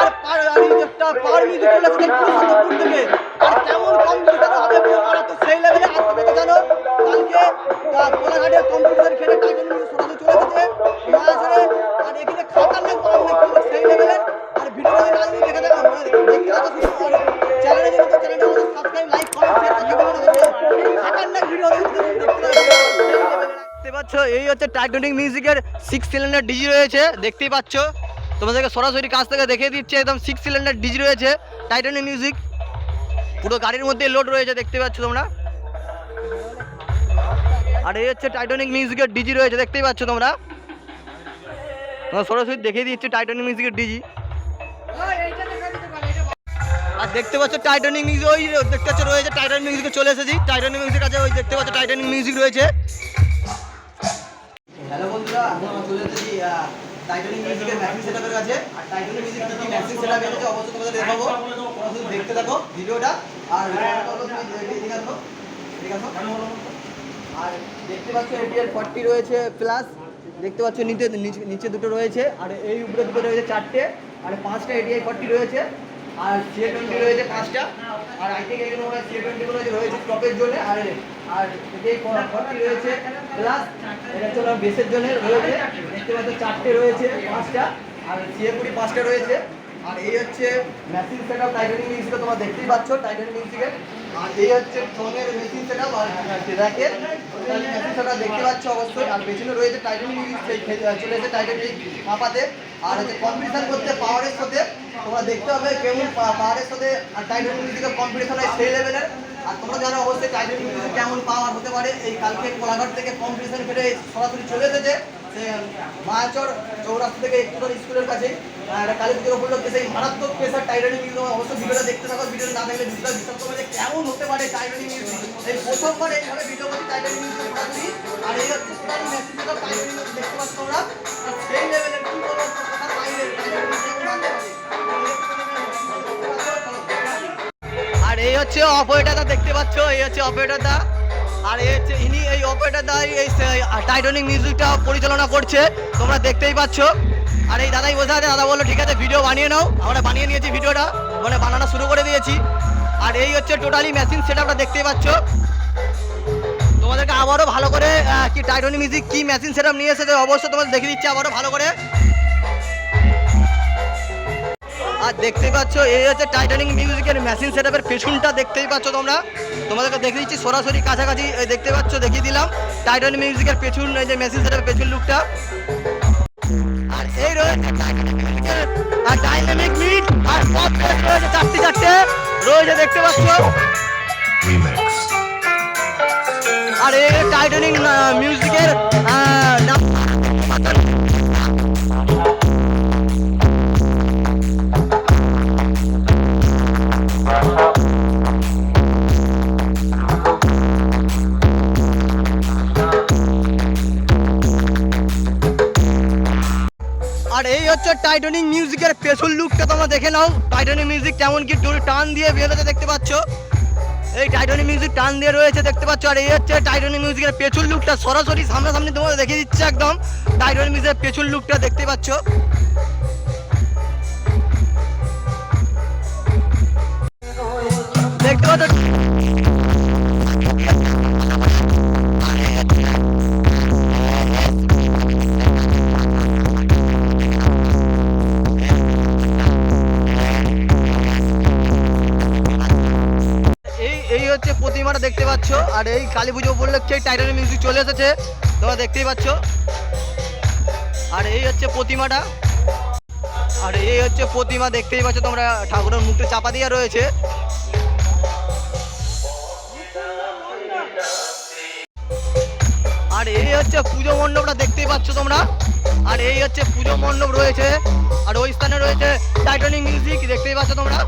আর থেকে কেমন কম্পিটিশন হবে? পুরো মারা তো সেই লেভেলে তুমি তো জানো আহ, কোলাঘাটে কম্পিটিশন খেলে মিউজিক সরাসরি চলে মায়াচরে আর এখানে খাতারনাক পারফরমেন্স করবে সেই লেভেলের আর ভিডিওটা যদি না দেখে দেখো ভিডিও এই হচ্ছে টাইটানিক মিউজিকের সিক্স সিলিন্ডার ডিজি রয়েছে দেখতেই পাচ্ছ। তোমাদেরকে সরাসরি কাছ থেকে দেখিয়ে দিচ্ছে একদম সিক্স সিলিন্ডার ডিজি রয়েছে টাইটানিক মিউজিক পুরো গাড়ির মধ্যে লোড রয়েছে দেখতে পাচ্ছ তোমরা। আর এই হচ্ছে টাইটানিক মিউজিকের ডিজি রয়েছে, দেখতেই পাচ্ছ তোমরা? সরাসরি দেখিয়ে দিচ্ছে টাইটানিক মিউজিকের ডিজি আর দেখতে পাচ্ছ টাইটানিক মিউজিক ওই দেখতে পাচ্ছ রয়েছে টাইটানিক মিউজিকে চলে এসেছি। টাইটানিক মিউজিক আছে, ওই দেখতে পাচ্ছ টাইটানিক মিউজিক রয়েছে। হ্যালো বন্ধুরা আমরা চলে এসেছি টাইটানিক মিউজিকের সেটআপের কাছে। আর টাইটানিক মিউজিক ম্যাচিং সেটআপ অবশ্যই তোমাদের দেখাবো। তোমরা শুধু দেখতে থাকো ভিডিওটা আর আর দেখতে পাচ্ছ এটিএল ফর্টি রয়েছে প্লাস দেখতে পাচ্ছ নিচে, নিচে- দুটো রয়েছে। আর এই উপরে দুটো রয়েছে চারটে। আর পাঁচটা এটিআই ফর্টি রয়েছে। আর সি টোয়েন্টি রয়েছে পাঁচটা। আর আই থেকে এগুলো সি টোয়েন্টিগুলো রয়েছে টপের জন্য। আর আর এটিআই ফর্টি রয়েছে প্লাস এটা হচ্ছে বেসের জন্য রয়েছে। দেখতে পাচ্ছ চারটে রয়েছে পাঁচটা। আর সিএ কুড়ি পাঁচটা রয়েছে। আর এই হচ্ছে মেশিন সেট আপ টাইটানিক মিউজিকে তোমরা দেখতেই পাচ্ছ। টাইটানিক মিউজিকে আর এই হচ্ছে ফোনের মেশিন সেট সেট দেখতে পাচ্ছ অবশ্যই। আর পেছনে রয়েছে টাইটানিক সেই চলে টাইটানিক মাপাতে। আর হচ্ছে কম্পিটিশন করতে পাওয়ারের সাথে। তোমরা দেখতে হবে কেমন পাওয়ারের সাথে আর টাইটানিক মিউজিকের কম্পিটিশন হয় সেই লেভেলের আর তোমরা জানো অবশ্যই টাইটানিক কেমন পাওয়ার হতে পারে। এই কালকে কোলাঘাট থেকে কম্পিটিশন ফেটে সরাসরি চলে এসেছে। সে মায়াচর চৌরাস্তা থেকে একটু স্কুলের কাছে মারাত্মক পেশার দেখতে না হতে পারে আর এই হচ্ছে টোটালি দেখতে পাচ্ছ এই হচ্ছে অপারেটরটা দেখতে পাচ্ছ? এই হচ্ছে অপারেটরটা আর এই হচ্ছে ইনি, এই অপারেটরটা এই টাইটানিক মিউজিকটা পরিচালনা করছে। তোমরা দেখতেই পাচ্ছ। আর এই দাদাই বসে আছে দাদা বলল, ঠিক আছে ভিডিও বানিয়ে নাও। আমরা বানিয়ে নিয়েছি ভিডিওটা মানে বানানো শুরু করে দিয়েছি। আর এই হচ্ছে টোটালি মেশিন সেটআপটা দেখতেই পাচ্ছ। তোমাদেরকে আবারও ভালো করে কি টাইটনি মিউজিক কি মেশিন সেটআপ নিয়ে এসেছে অবশ্যই তোমাদের দেখে দিচ্ছি আবারও ভালো করে। আর দেখতেই পাচ্ছ, এই হচ্ছে টাইটানিক মিউজিকের মেশিন সেটআপের পেছনটা দেখতেই পাচ্ছ তোমরা। তোমাদেরকে দেখে দিচ্ছি সরাসরি কাছাকাছি দেখতে পাচ্ছ, দেখিয়ে দিলাম। টাইটানিক মিউজিকের পেছন, এই যে মেশিন সেটআপের পেছন লুকটা রয়েছে আর ডাইনামিক মিট আর পপ রয়েছে চারটে চারটে। রয়েছে দেখতে পাচ্ছ? আর এই টাইটানিক মিউজিকের আর এই হচ্ছে টাইটানিক মিউজিকের পেছন লুকটা তোমরা দেখে নাও। টাইটানিক মিউজিক কেমন কি ডোরে টান দিয়ে বেরোতে দেখতে পাচ্ছ? এই টাইটানিক মিউজিক টান দিয়ে রয়েছে দেখতে পাচ্ছ, আর এই হচ্ছে টাইটানিক মিউজিকের পেছন লুকটা সরাসরি সামনাসামনি তোমাদের দেখে দিচ্ছে একদম। টাইটানিক মিউজিকের পেছন লুকটা দেখতে পাচ্ছ। এই হচ্ছে প্রতিমাটা দেখতে পাচ্ছ। আর এই কালী পুজো উপলক্ষে টাইটানিক মিউজিক চলে এসেছে। তোমরা দেখতেই পাচ্ছ। আর এই হচ্ছে প্রতিমাটা। আর এই হচ্ছে প্রতিমা, দেখতেই পাচ্ছ তোমরা, ঠাকুরের মুখটা চাপা দিয়ে রয়েছে। আর এই হচ্ছে পুজো মণ্ডপটা দেখতেই পাচ্ছ তোমরা। আর এই হচ্ছে পুজো মণ্ডপ রয়েছে। আর ওই স্থানে রয়েছে টাইটানিক মিউজিক দেখতেই পাচ্ছ তোমরা?